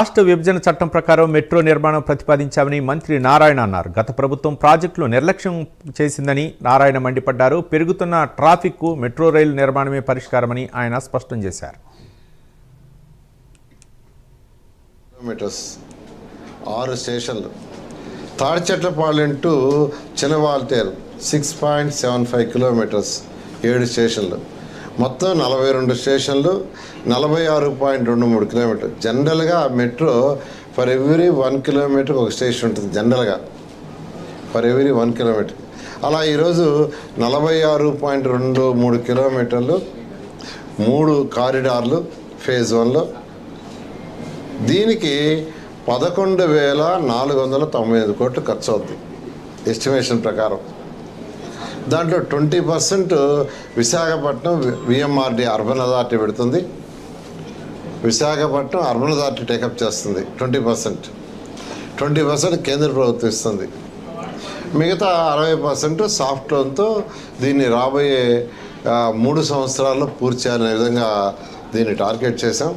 రాష్ట్ర విభజన చట్టం ప్రకారం మెట్రో నిర్మాణం ప్రతిపాదించామని మంత్రి నారాయణ అన్నారు. గత ప్రభుత్వం ప్రాజెక్టులు నిర్లక్ష్యం చేసిందని నారాయణ మండిపడ్డారు. పెరుగుతున్న ట్రాఫిక్కు మెట్రో రైలు నిర్మాణమే పరిష్కారమని ఆయన స్పష్టం చేశారు. కిలోమీటర్స్ ఆరు స్టేషన్లు. Tadichetlapalem to Chinawaltair six point seven five kilometres ఏడు స్టేషన్లు. మొత్తం నలభై రెండు స్టేషన్లు నలభై ఆరు పాయింట్ రెండు మూడు కిలోమీటర్ జనరల్గా metro for every one kilometre ఒక స్టేషన్ ఉంటుంది జనరల్గా. For every one kilometre. అలా ఈరోజు నలభై ఆరు పాయింట్ రెండు మూడు కిలోమీటర్లు మూడు కారిడార్లు ఫేజ్ వన్లో. దీనికి పదకొండు వేల నాలుగు వందల తొంభై ఐదు కోట్లు ఖర్చు అవుద్ది. ఎస్టిమేషన్ ప్రకారం. దాంట్లో twenty percent Visakhapatnam VMRD urban authority పెడుతుంది. Visakhapatnam urban authority take up చేస్తుంది ట్వంటీ పర్సెంట్. ట్వంటీ పర్సెంట్ కేంద్ర ప్రభుత్వం ఇస్తుంది. మిగతా అరవై పర్సెంట్ సాఫ్ట్ లోన్తో దీన్ని రాబోయే మూడు సంవత్సరాల్లో పూర్తి చేయాలనే విధంగా దీన్ని టార్గెట్ చేశాం.